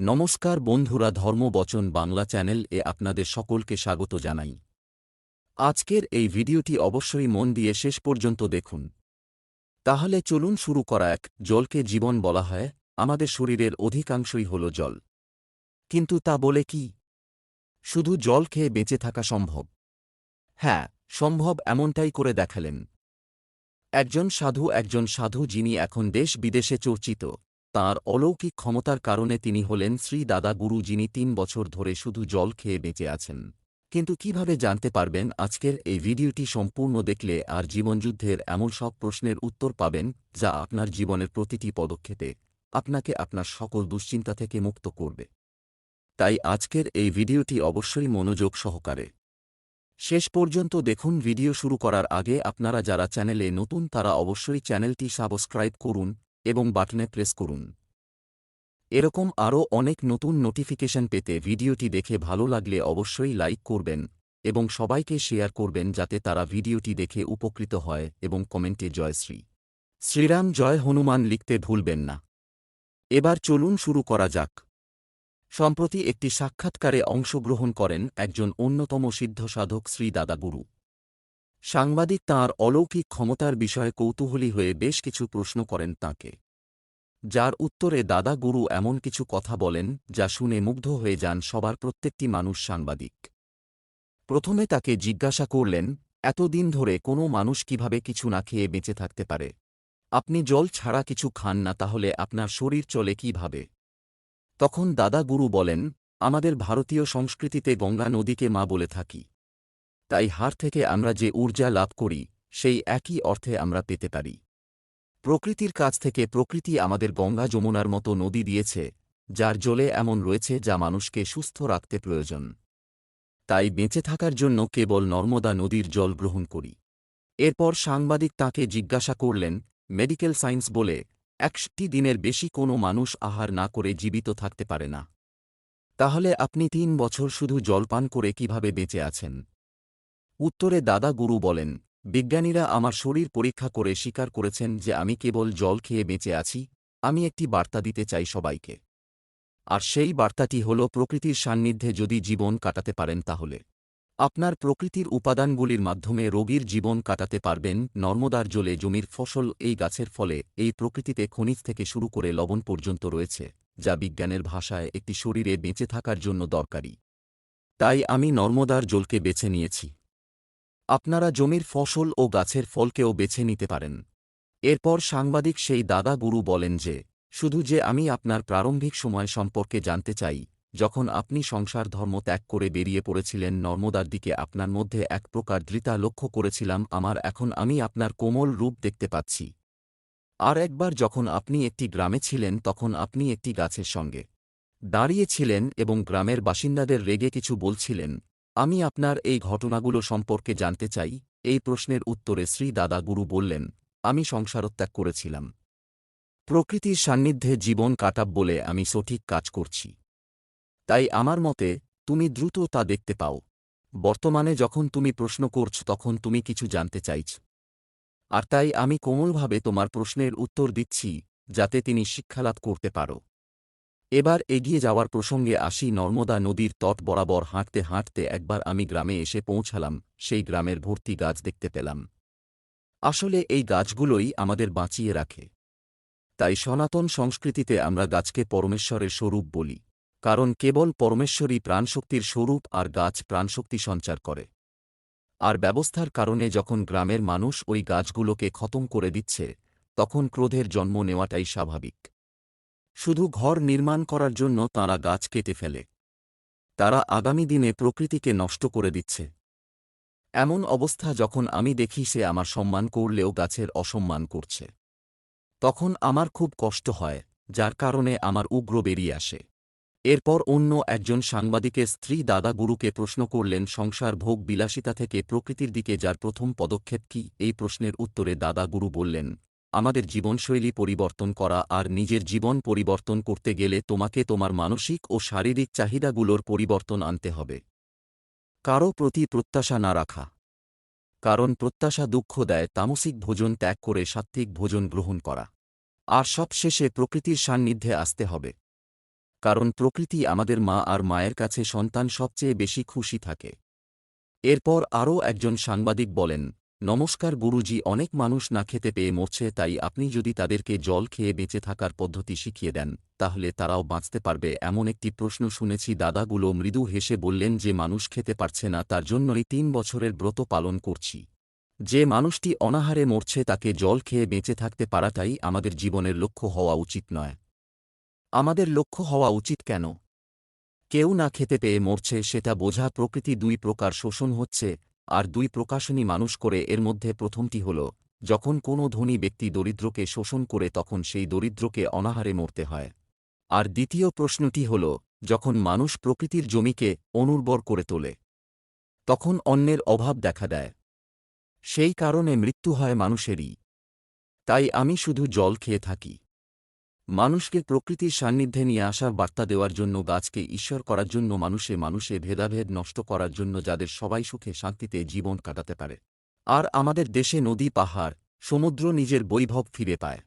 নমস্কার বন্ধুরা ধর্মবচন বাংলা চ্যানেল এ আপনাদের সকলকে স্বাগত জানাই। আজকের এই ভিডিওটি অবশ্যই মন দিয়ে শেষ পর্যন্ত দেখুন। তাহলে চলুন শুরু করা এক জলকে জীবন বলা হয়, আমাদের শরীরের অধিকাংশই হল জল। কিন্তু তা বলে কি? শুধু জল খেয়ে বেঁচে থাকা সম্ভব। হ্যাঁ সম্ভব এমনটাই করে দেখালেন। একজন সাধু একজন সাধু যিনি এখন দেশ বিদেশে চর্চিত। তাঁর অলৌকিক ক্ষমতার কারণে তিনি হলেন শ্রী দাদা গুরু যিনি তিন বছর ধরে শুধু জল খেয়ে বেঁচে আছেন। কিন্তু কীভাবে জানতে পারবেন আজকের এই ভিডিওটি সম্পূর্ণ দেখলে আর জীবনযুদ্ধের এমন সব প্রশ্নের উত্তর পাবেন যা আপনার জীবনের প্রতিটি পদক্ষেপে আপনাকে আপনার সকল দুশ্চিন্তা থেকে মুক্ত করবে। তাই আজকের এই ভিডিওটি অবশ্যই মনোযোগ সহকারে। শেষ পর্যন্ত দেখুন ভিডিও শুরু করার আগে আপনারা যারা চ্যানেলে নতুন তারা অবশ্যই চ্যানেলটি সাবস্ক্রাইব করুন এবং বাটনে প্রেস করুন। এরকম আরও অনেক নতুন নোটিফিকেশন পেতে ভিডিওটি দেখে ভালো লাগলে অবশ্যই লাইক করবেন এবং সবাইকে শেয়ার করবেন যাতে তারা ভিডিওটি দেখে উপকৃত হয় এবং কমেন্টে জয়শ্রী শ্রীরাম জয় হনুমান লিখতে ভুলবেন না। এবার চলুন শুরু করা যাক। সম্প্রতি একটি সাক্ষাৎকারে অংশগ্রহণ করেন একজন অন্যতম সিদ্ধসাধক শ্রী দাদাগুরু। সাংবাদিক তাঁর অলৌকিক ক্ষমতার বিষয়ে কৌতূহলী হয়ে বেশ কিছু প্রশ্ন করেন তাঁকে। যার উত্তরে দাদা গুরু এমন কিছু কথা বলেন, যা শুনে মুগ্ধ হয়ে যান সবার প্রত্যেকটি মানুষ সাংবাদিক। প্রথমে তাকে জিজ্ঞাসা করলেন এতদিন ধরে কোনো মানুষ কীভাবে কিছু না খেয়ে বেঁচে থাকতে পারে? আপনি জল ছাড়া কিছু খান না, তাহলে আপনার শরীর চলে কীভাবে? তখন দাদা গুরু বলেন, আমাদের ভারতীয় সংস্কৃতিতে গঙ্গা নদীকে মা বলে থাকি। তাই হার থেকে আমরা যে ঊর্জা লাভ করি, সেই একই অর্থে আমরা পেতে পারি। প্রকৃতির কাছ থেকে প্রকৃতি আমাদের গঙ্গা যমুনার মতো নদী দিয়েছে, যার জলে এমন রয়েছে যা মানুষকে সুস্থ রাখতে প্রয়োজন। তাই বেঁচে থাকার জন্য কেবল নর্মদা নদীর জল গ্রহণ করি। এরপর সাংবাদিক তাকে জিজ্ঞাসা করলেন, মেডিকেল সায়েন্স বলে একষট্টি দিনের বেশি কোনো মানুষ আহার না করে জীবিত থাকতে পারে না। তাহলে আপনি তিন বছর শুধু জলপান করে কীভাবে বেঁচে আছেন? উত্তরে দাদা গুরু বলেন, বিজ্ঞানীরা আমার শরীর পরীক্ষা করে স্বীকার করেছেন যে আমি কেবল জল খেয়ে বেঁচে আছি, আমি একটি বার্তা দিতে চাই সবাইকে। আর সেই বার্তাটি হল প্রকৃতির সান্নিধ্যে যদি জীবন কাটাতে পারেন তাহলে। আপনার প্রকৃতির উপাদানগুলির মাধ্যমে রোগীর জীবন কাটাতে পারবেন, নর্মদার জলে জমির ফসল, এই গাছের ফলে এই প্রকৃতিতে খনিজ থেকে শুরু করে লবণ পর্যন্ত রয়েছে, যা বিজ্ঞানের ভাষায় একটি শরীরে বেঁচে থাকার জন্য দরকারি। তাই আমি নর্মদার জলকে বেছে নিয়েছি। আপনারা জমির ফসল ও গাছের ফলকেও বেছে নিতে পারেন। এরপর সাংবাদিক সেই দাদা গুরু বলেন যে, শুধু যে আমি আপনার প্রারম্ভিক সময় সম্পর্কে জানতে চাই, যখন আপনি সংসার ধর্ম ত্যাগ করে বেরিয়ে পড়েছিলেন, নর্মদার দিকে আপনার মধ্যে এক প্রকার দৃতা লক্ষ্য করেছিলাম, আমার এখন আমি আপনার কোমল রূপ দেখতে পাচ্ছি। আর একবার যখন আপনি একটি গ্রামে ছিলেন, তখন আপনি একটি গাছের সঙ্গে দাঁড়িয়েছিলেন এবং গ্রামের বাসিন্দাদের রেগে কিছু বলছিলেন আমি আপনার এই ঘটনাগুলো সম্পর্কে জানতে চাই। এই প্রশ্নের উত্তরে শ্রী দাদা গুরু বললেন, আমি সংসারত্যাগ করেছিলাম। প্রকৃতির সান্নিধ্যে জীবন কাটাব বলে আমি সঠিক কাজ করছি। তাই আমার মতে, তুমি দ্রুত তা দেখতে পাও। বর্তমানে যখন তুমি প্রশ্ন করছ, তখন তুমি কিছু জানতে চাইছ। আর তাই আমি কোমলভাবে তোমার প্রশ্নের উত্তর দিচ্ছি, যাতে তিনি শিক্ষালাভ করতে পারো। এবার এগিয়ে যাওয়ার প্রসঙ্গে আসি। নর্মদা নদীর তট বরাবর হাঁটতে হাঁটতে একবার আমি গ্রামে এসে পৌঁছালাম, সেই গ্রামের ভর্তি গাছ দেখতে পেলাম। আসলে এই গাছগুলোই আমাদের বাঁচিয়ে রাখে। তাই সনাতন সংস্কৃতিতে আমরা গাছকে পরমেশ্বরের স্বরূপ বলি, কারণ কেবল পরমেশ্বরই প্রাণশক্তির স্বরূপ আর গাছ প্রাণশক্তি সঞ্চার করে। আর ব্যবস্থার কারণে যখন গ্রামের মানুষ ওই গাছগুলোকে খতম করে দিচ্ছে, তখন ক্রোধের জন্ম নেওয়াটাই স্বাভাবিক। শুধু ঘর নির্মাণ করার জন্য তাঁরা গাছ কেটে ফেলে। তারা আগামী দিনে প্রকৃতিকে নষ্ট করে দিচ্ছে। এমন অবস্থা যখন আমি দেখি সে আমার সম্মান করলেও গাছের অসম্মান করছে। তখন আমার খুব কষ্ট হয়, যার কারণে আমার উগ্র বেরিয়ে আসে। এরপর অন্য একজন সাংবাদিকের স্ত্রী দাদা গুরুকে প্রশ্ন করলেন, সংসার ভোগ বিলাসিতা থেকে প্রকৃতির দিকে যার প্রথম পদক্ষেপ কি? এই প্রশ্নের উত্তরে দাদা গুরু বললেন আমাদের জীবনশৈলী পরিবর্তন করা আর নিজের জীবন পরিবর্তন করতে গেলে তোমাকে তোমার মানসিক ও শারীরিক চাহিদাগুলোর পরিবর্তন আনতে হবে। কারও প্রতি প্রত্যাশা না রাখা। কারণ প্রত্যাশা দুঃখ দেয় তামসিক ভোজন ত্যাগ করে সাত্ত্বিক ভোজন গ্রহণ করা। আর সবশেষে প্রকৃতির সান্নিধ্যে আসতে হবে। কারণ প্রকৃতি আমাদের মা আর মায়ের কাছে সন্তান সবচেয়ে বেশি খুশি থাকে। এরপর আরও একজন সাংবাদিক বলেন নমস্কার গুরুজি, অনেক মানুষ না খেতে পেয়ে মরছে, তাই আপনি যদি তাদেরকে জল খেয়ে বেঁচে থাকার পদ্ধতি শিখিয়ে দেন, তাহলে তারাও বাঁচতে পারবে। এমন একটি প্রশ্ন শুনেছি, দাদাগুলো মৃদু হেসে বললেন, যে মানুষ খেতে পারছে না, তার জন্যই তিন বছরের ব্রত পালন করছি। যে মানুষটি অনাহারে মরছে, তাকে জল খেয়ে বেঁচে থাকতে পারাটাই আমাদের জীবনের লক্ষ্য হওয়া উচিত নয়। আমাদের লক্ষ্য হওয়া উচিত কেন? কেউ না খেতে পেয়ে মরছে, সেটা বোঝা প্রকৃতি দুই প্রকার। শোষণ হচ্ছে আর দুই প্রকাশনী মানুষ করে এর মধ্যে প্রথমটি হল, যখন কোনো ধনী ব্যক্তি দরিদ্রকে শোষণ করে তখন সেই দরিদ্রকে অনাহারে মরতে হয়। আর দ্বিতীয় প্রশ্নটি হল, যখন মানুষ প্রকৃতির জমিকে অনুর্বর করে তোলে, তখন অন্যের অভাব দেখা দেয়। সেই কারণে মৃত্যু হয় মানুষেরই। তাই আমি শুধু জল খেয়ে থাকি। মানুষকে প্রকৃতির সান্নিধ্যে নিয়ে আসার বার্তা দেওয়ার জন্য, গাছকে ঈশ্বর করার জন্য, মানুষে মানুষে ভেদাভেদ নষ্ট করার জন্য যাদের সবাই সুখে শান্তিতে জীবন কাটাতে পারে। আর আমাদের দেশে নদী, পাহাড়, সমুদ্র নিজের বৈভব ফিরে পায়।